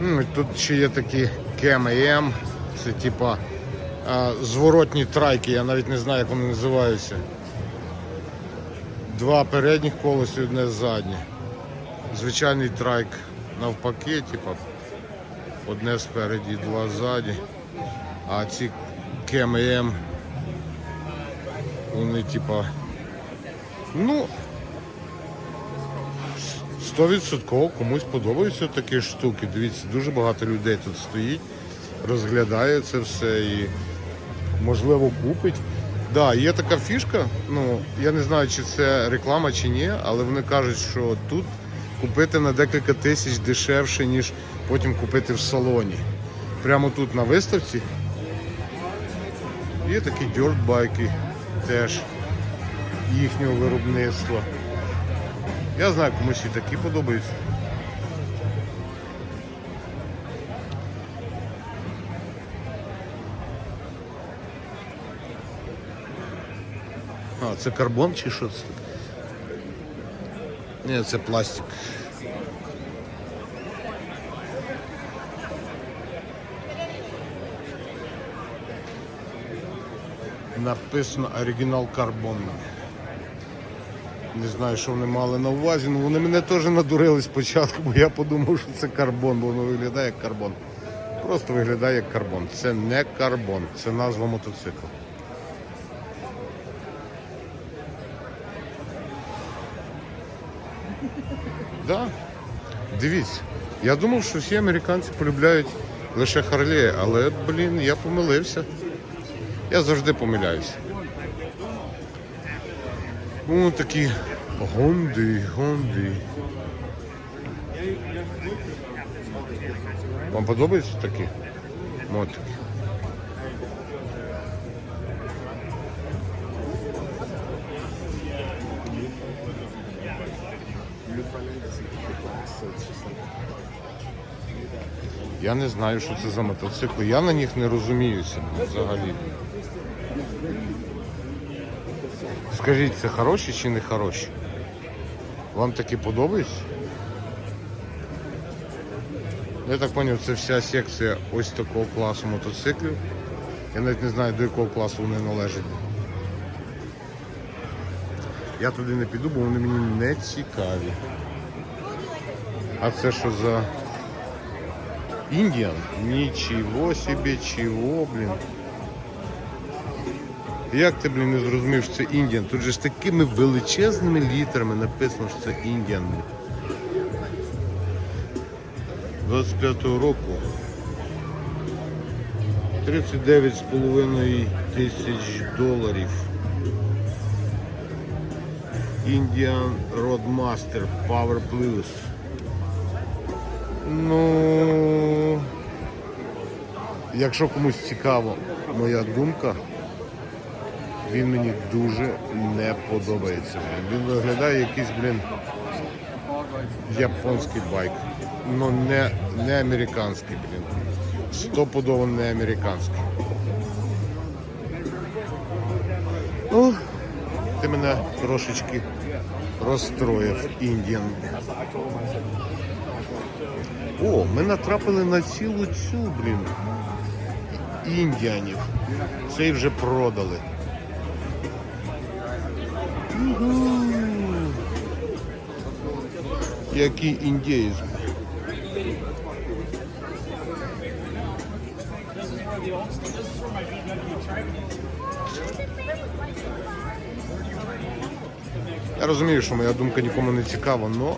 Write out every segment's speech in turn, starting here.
Ну, тут ще є такі КММ, це типа зворотні трайки, я навіть не знаю, як вони називаються. Два передніх колеса і одне заднє. Звичайний трайк навпаки, типа одне спереді, два ззаді. А ці КММ, вони типа, ну, 100% комусь подобаються такі штуки. Дивіться, дуже багато людей тут стоїть, розглядає це все і можливо купить. Да, є така фішка, ну я не знаю, чи це реклама чи ні, але вони кажуть, що тут купити на декілька тисяч дешевше, ніж потім купити в салоні. Прямо тут на виставці. Є такі дьортбайки теж їхнього виробництва. Я знаю, комусь і такі подобаються. А, це карбон чи що це? Ні, це пластик. Написано оригінал карбон. Не знаю, що вони мали на увазі, але вони мене теж надурили спочатку, бо я подумав, що це карбон, бо воно виглядає як карбон. Просто виглядає як карбон. Це не карбон, це назва мотоциклу. Да. Дивіться, я думав, що всі американці полюбляють лише Харлея, але, блін, я помилився. Я завжди помиляюся. Ну, такі гонди, гонди. Вам подобаються такі мотики? Я не знаю, що це за мотоцикли. Я на них не розуміюся взагалі. Скажіть, це хороші чи не хороші? Вам такі подобаються? Я так зрозумів, це вся секція ось такого класу мотоциклів. Я навіть не знаю, до якого класу вони належать. Я туди не піду, бо вони мені не цікаві. А це що за Індіан? Нічого собі, чого, блін. Як ти, блін, не зрозумів, що це Індіан? Тут же ж такими величезними літерами написано, що це Індіан. 25-го року. 39,5 тисяч доларів. Indian Roadmaster Power Plus. Ну, якщо комусь цікаво моя думка, він мені дуже не подобається. Він виглядає якийсь, блін, японський байк. Ну не, не американський, блін. Стопудово не американський. Ну, ти мене трошечки розстроїв Індіан. О, ми натрапили на цілу цю, блін. Індіанів. Цей вже продали. Який індієць. Я розумію, що моя думка нікому не цікава, але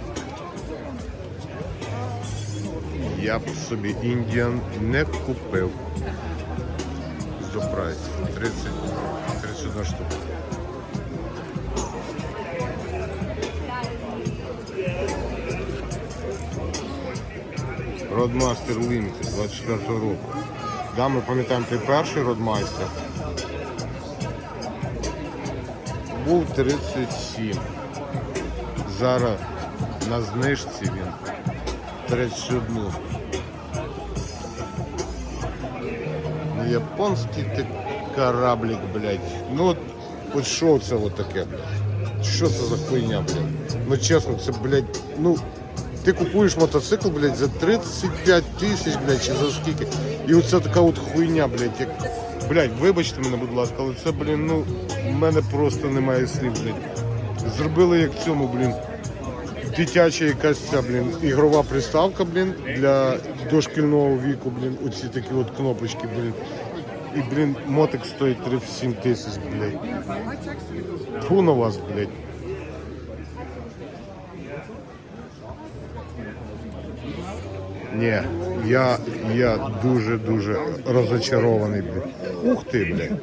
я б собі індіан не купив. За 30, 31 штука. Родмастер Limited 24 року. Да, ми пам'ятаємо той перший родмастер. Був 37. Зараз на знижці він 31. Ну, Японський ти кораблик, блядь. Ну от, от що це от таке? Що це за хуйня, блядь? Ну чесно, це, блядь, ну ти купуєш мотоцикл, блядь, за 35 тисяч, блядь, чи за скільки. І оце така от хуйня, блядь, як. Блядь, вибачте мене, будь ласка, але це, блін, ну, в мене просто немає слів, блядь. Зробили як цьому, блін. Дитяча якась ця, блін, ігрова приставка, блін, для дошкільного віку, блін, оці такі от кнопочки, блін. І, блін, мотик стоїть 37 тисяч, блядь. Фу на вас, блядь. Ні, я, я дуже-дуже розочарований. Ух ти, блядь.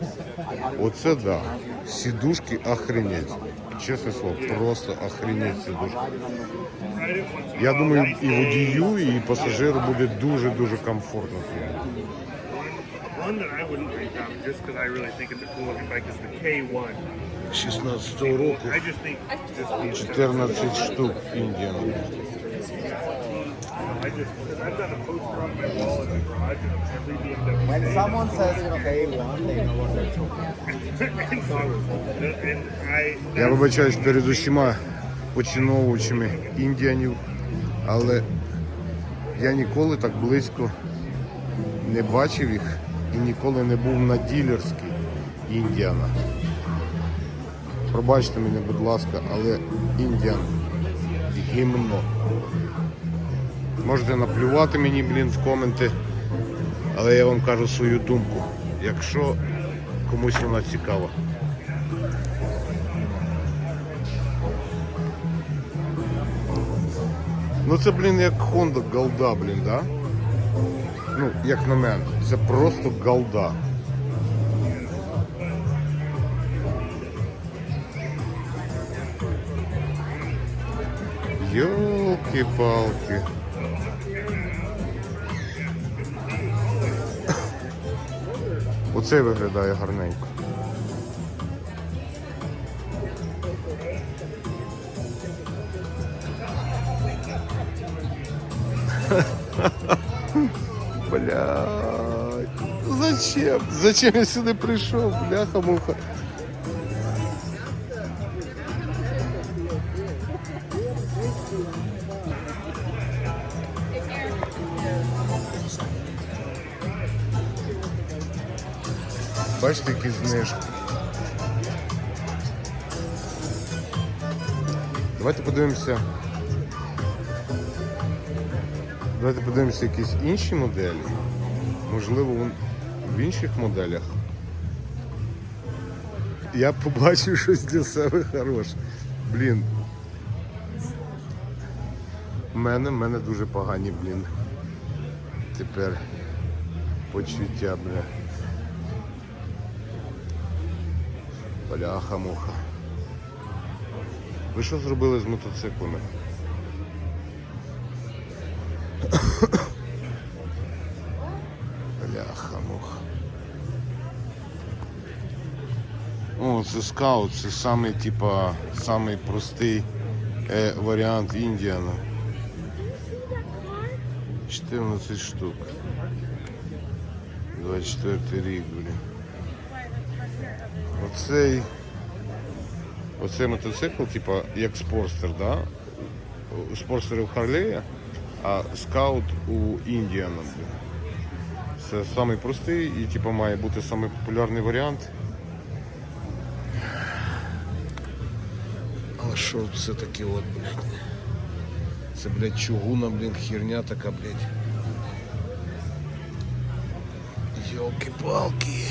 Оце да. Сідушки охренеть. Чесне слово, просто охренеть сідушки. Я думаю, і водію, і пасажиру буде дуже-дуже комфортно. One that I wouldn't break down just because I really think it's a cool looking bike is the K1. 16 року I just think just these 14 штук Індіан. I just I've got a poster on my wall in the garage of every BMW. When someone says, you know, they want, they know what they're talking and and I Я вибачаюсь перед усіма поціновувачами індіанів, але я ніколи так близько не бачив їх і ніколи не був на ділерській індіана. Пробачте мене, будь ласка, але індіан гімно. Можете наплювати мені, блін, в коменти, але я вам кажу свою думку, якщо комусь вона цікава. Ну це, блін, як Honda голда, блін, да? Ну, як на мене, це просто голда. Йолки-палки. Оце виглядає гарненько. Блядь. Зачем? Зачем я сюди прийшов? Бляха-муха. Бачите, які знижки. Давайте подивимося. Давайте подивимося якісь інші моделі. Можливо, в інших моделях. Я побачив щось для себе хороше. Блін. У мене, в мене дуже погані, блін. Тепер почуття, бля. Бляха-муха. Ви що зробили з мотоциклами? Бляха-муха. О, це скаут, це самий, типа, самий простий е, варіант Індіана. 14 штук. 24 рік, блін. Оцей. Оцей мотоцикл, типа, як спорстер, да? Спорстери у Харлея, а скаут у Індіана. Це самий простий і типу, має бути самий популярний варіант. Але що це таке от, блядь? Це, блядь, чугуна, блін, херня така, блядь. Йолки-палки.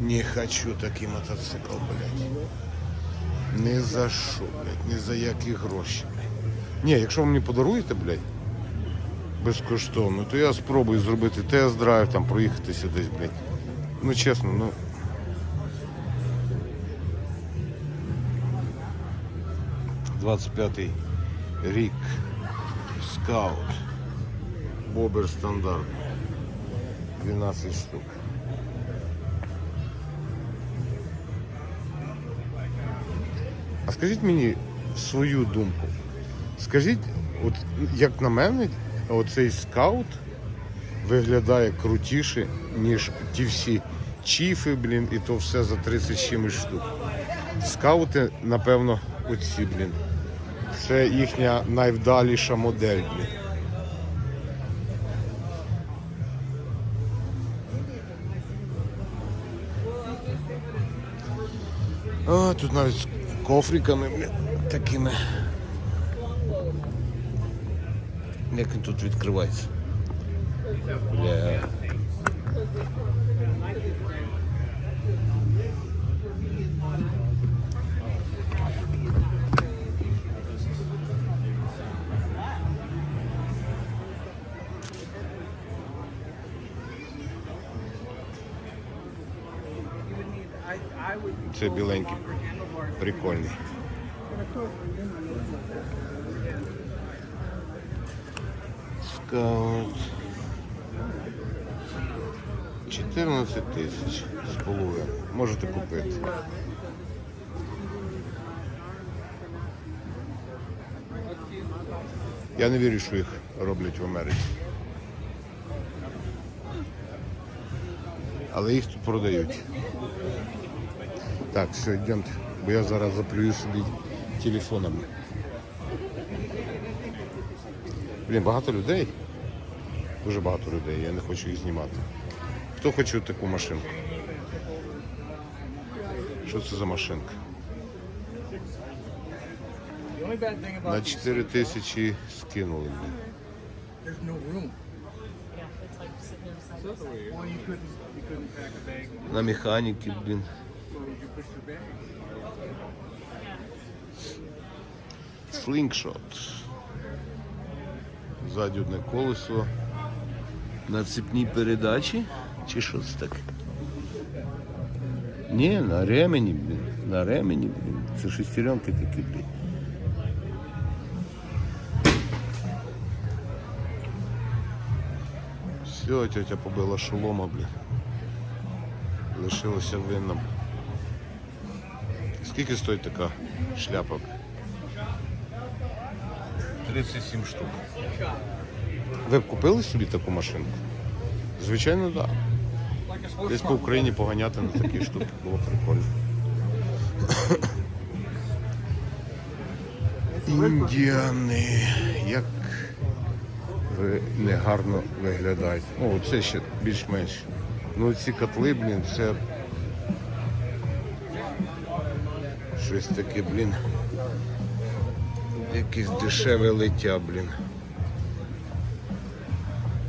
Не хочу такий мотоцикл, блядь. Ні за що, блядь, ні за які гроші, блядь. Ні, якщо ви мені подаруєте, блядь, безкоштовно, то я спробую зробити тест-драйв, там проїхатися десь, блядь. Ну чесно, ну. Двадцять п'ятий рік. Скаут. Бобер стандарт. 12 штук. А скажіть мені свою думку. Скажіть, от як на мене, оцей скаут виглядає крутіше, ніж ті всі чіфи, блін, і то все за 30 чимось штук. Скаути, напевно, оці, блін. Це їхня найвдаліша модель. блін. О, тут навіть кофриками такими. Як тут відкривається? Бля. Це біленький. Прикольний. Скаут. 14 тисяч з половиною. Можете купити. Я не вірю, що їх роблять в Америці. Але їх тут продають. Так, все, йдемо, бо я зараз заплюю собі телефонами. Блін, багато людей. Дуже багато людей, я не хочу їх знімати. Хто хоче таку машинку? Що це за машинка? На 4 тисячі скинули. bag. На механіки, блін. Слінгшот. Ззаді одне колесо. На цепній передачі? Чи що це таке? Ні, на ремені, блін. На ремені, блін. Це шестеренки такі, блін. Все, тетя побила шолома, блін. Лишилася винна. Скільки стоїть така шляпа? 37 штук. Ви б купили собі таку машинку? Звичайно, так. Да. Десь по Україні поганяти на такі штуки було прикольно. Індіани. Як ви негарно виглядаєте. О, це ще більш-менш. Ну ці котли, блін, це щось таке, блін. Якесь дешеве лиття, блін.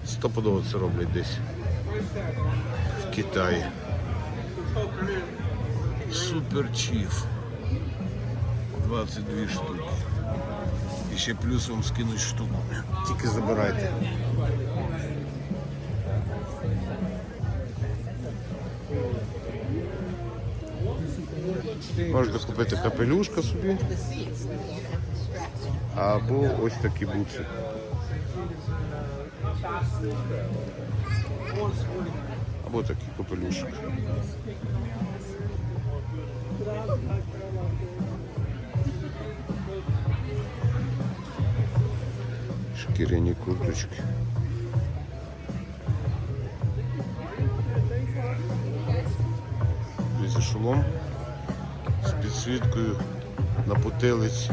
Стопудово це роблять десь в Китаї. Супер чіф. 22 штуки. І ще плюс вам скинуть штуку. Тільки забирайте. Можете купити капелюшка собі. Або ось такі бутси. Або такий капелюшок. Шкіряні курточки. Дивіться, шолом з підсвіткою на потилиці.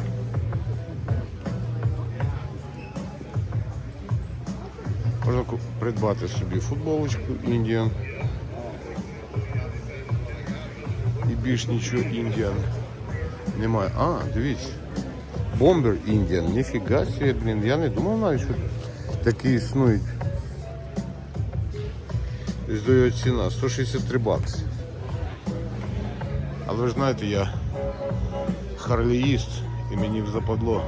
Можна придбати собі футболочку Indian. І більш нічого Indian немає. А, дивіться. Бомбер Indian. Ніфіга себе, блін. Я не думав навіть, що такі існують. Здаю ціна 163 бакси. Але ви ж знаєте, я харліїст і мені западло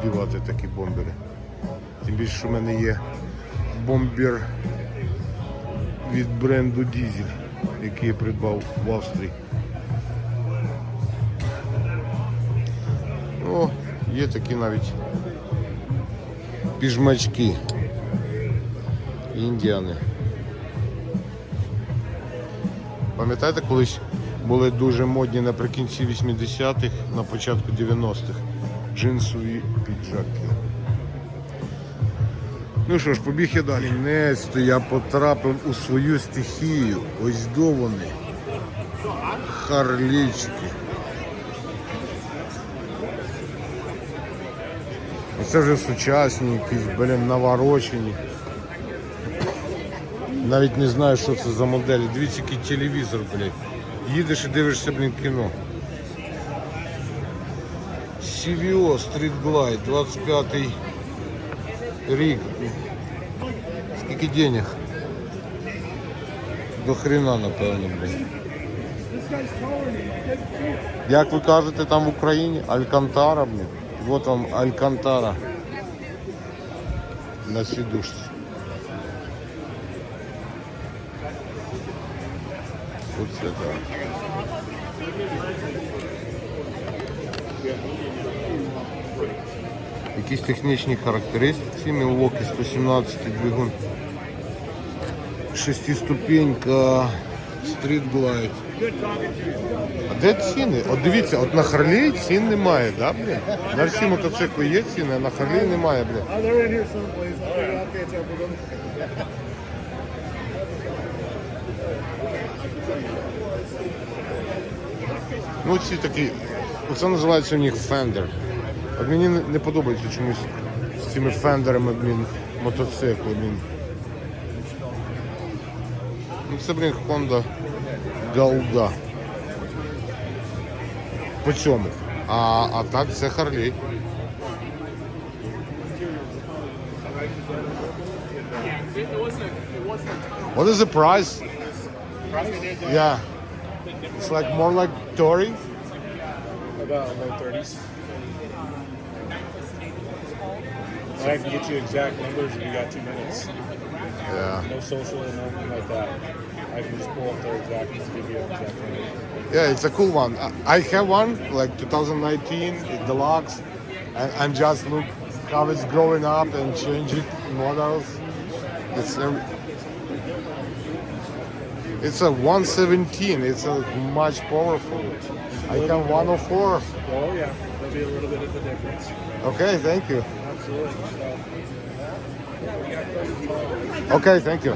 вдівати такі бомбери. Тим більше, що в мене є бомбер від бренду Дізель, який я придбав в Австрії. О, є такі навіть піжмачки. Індіани. Пам'ятаєте, колись були дуже модні наприкінці 80-х, на початку 90-х джинсові піджаки. Ну що ж, побіг я далі. Несто я потрапив у свою стихію. Ось до вони. Харлічки. Це вже сучасні, якісь, блін, наворочені. Навіть не знаю, що це за моделі. Дивіться, який телевізор, блядь. Їдеш і дивишся, блін, кіно. CVO Street Glide, 25 рік. Скільки денег? До хрена, напевно, блін. Як ви кажете там в Україні? Алькантара, блін. Вот вам Алькантара. На сідушці. Оце так. Якісь технічні характеристики. Milwaukee 117 двигун. Шестиступенька Street Glide. А де ціни? От дивіться, от на Харлі цін немає, да, блін? На всі мотоцикли є ціни, а на Харлі немає, блін. Ну ці такі, оце називається у них фендер. От мені не, не подобається чомусь з цими фендерами, блін, мотоцикли, блін. Ну це, блін, Honda Галда. По цьому. А, а так це Харлі. What is the price? Yeah. It's like more like Tory. About low thirties. I can get you exact numbers if you got two minutes. Yeah. No social, or nothing like that. I can just pull up their exact and give you an exact number. Yeah, it's a cool one. I- have one like 2019 it's deluxe, and, and just look how it's growing up and changing models. It's a it's a 117. It's a much powerful. I have 104. Oh yeah, there'll be a little bit of a difference. Okay, thank you. Okay, thank you.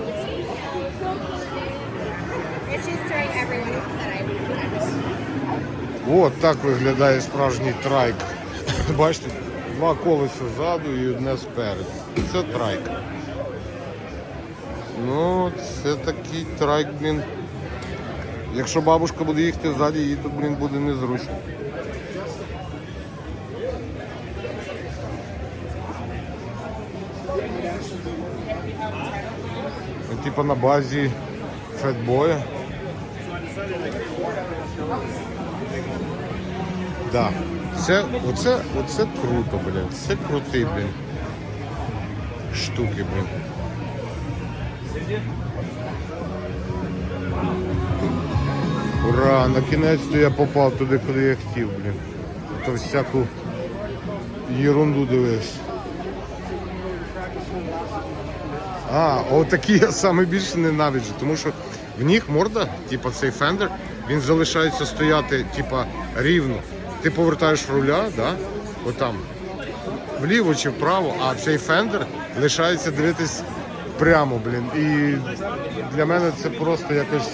От так виглядає справжній трайк. Бачите, два колеса ззаду і одне спереду. Це трайк. Ну, це такий трайк, блін. Якщо бабушка буде їхати ззаді, їй тут, блін, буде незручно. Типа на базі фетбоя. Да. Це, оце, оце круто, блін. Це крутий, блін. Штуки, блін. Ура! На кінець-то я попав туди, куди я хотів, блін. То всяку ерунду дивився. А, отакі я саме більше ненавиджу, тому що в них морда, типа цей фендер, він залишається стояти, типа, рівно. Ти повертаєш руля, да? Отам. Вліво чи вправо, а цей фендер лишається дивитись прямо, блін. І для мене це просто якось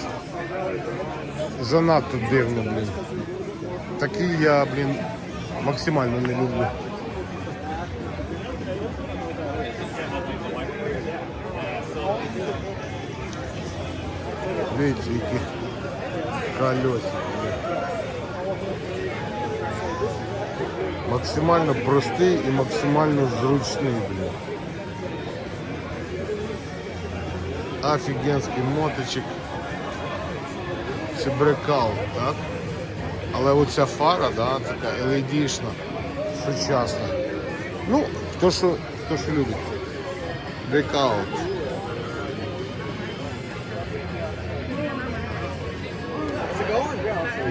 занадто дивно, блін. Такий я, блін, максимально не люблю. Дивіться, які колеса. Максимально простий і максимально зручний, блін. Офігенський моточок. Це брекал, так? Але оця фара, да, така LED-шна, сучасна. Ну, хто що, хто що любить. Брекаут.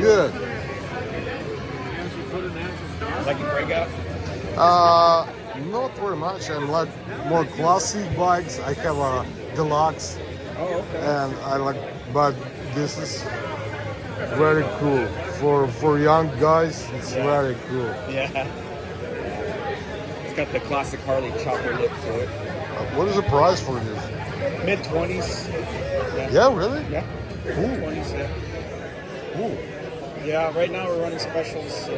Good. Like a breakout? Uh, not very much. I'm like more classic bikes. I have a deluxe, Oh, okay. and I like, but this is very cool for for young guys. It's very cool. Yeah. It's got the classic Harley chopper look to it. Uh, what is the price for this? Mid twenties. Yeah, really? Yeah. Twenties. Yeah. ooh. Yeah. Right now we're running specials, so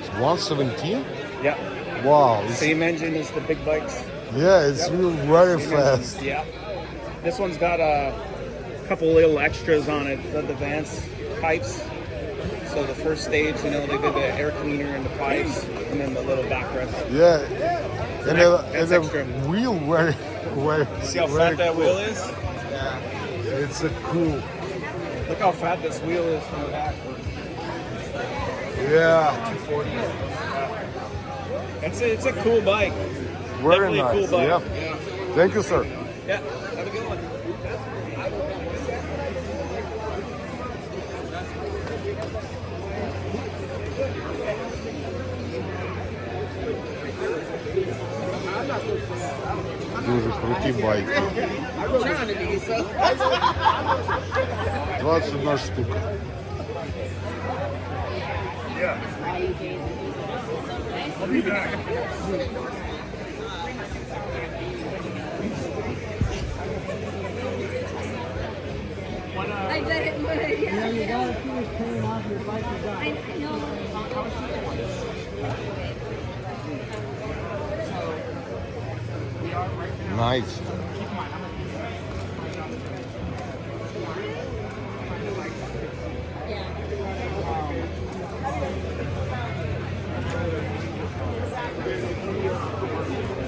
It's 117. Yeah. Wow. It's, Same engine as the big bikes. yeah, it's real very Same fast. engine. Yeah. This one's got a couple little extras on it. The, the Vance pipes. So the first stage, you know, they did the air cleaner and the pipes, and then the little backrest. Yeah. And the, and That's the extra. wheel very, very, See how fat that cool. wheel is? Yeah. It's a cool. Look how fat this wheel is from the back. Yeah. It's a, it's a cool bike. Very Definitely nice. cool bike. Yeah. Thank you, sir. Yeah. Круті байки. 21 штука. I bet it would. Yeah, you gotta finish paying off your bike. I, I know. Nice.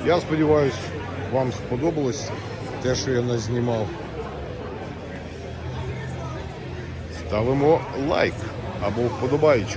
Я сподіваюся, вам сподобалось те, що я назнімав. Ставимо лайк або вподобайку.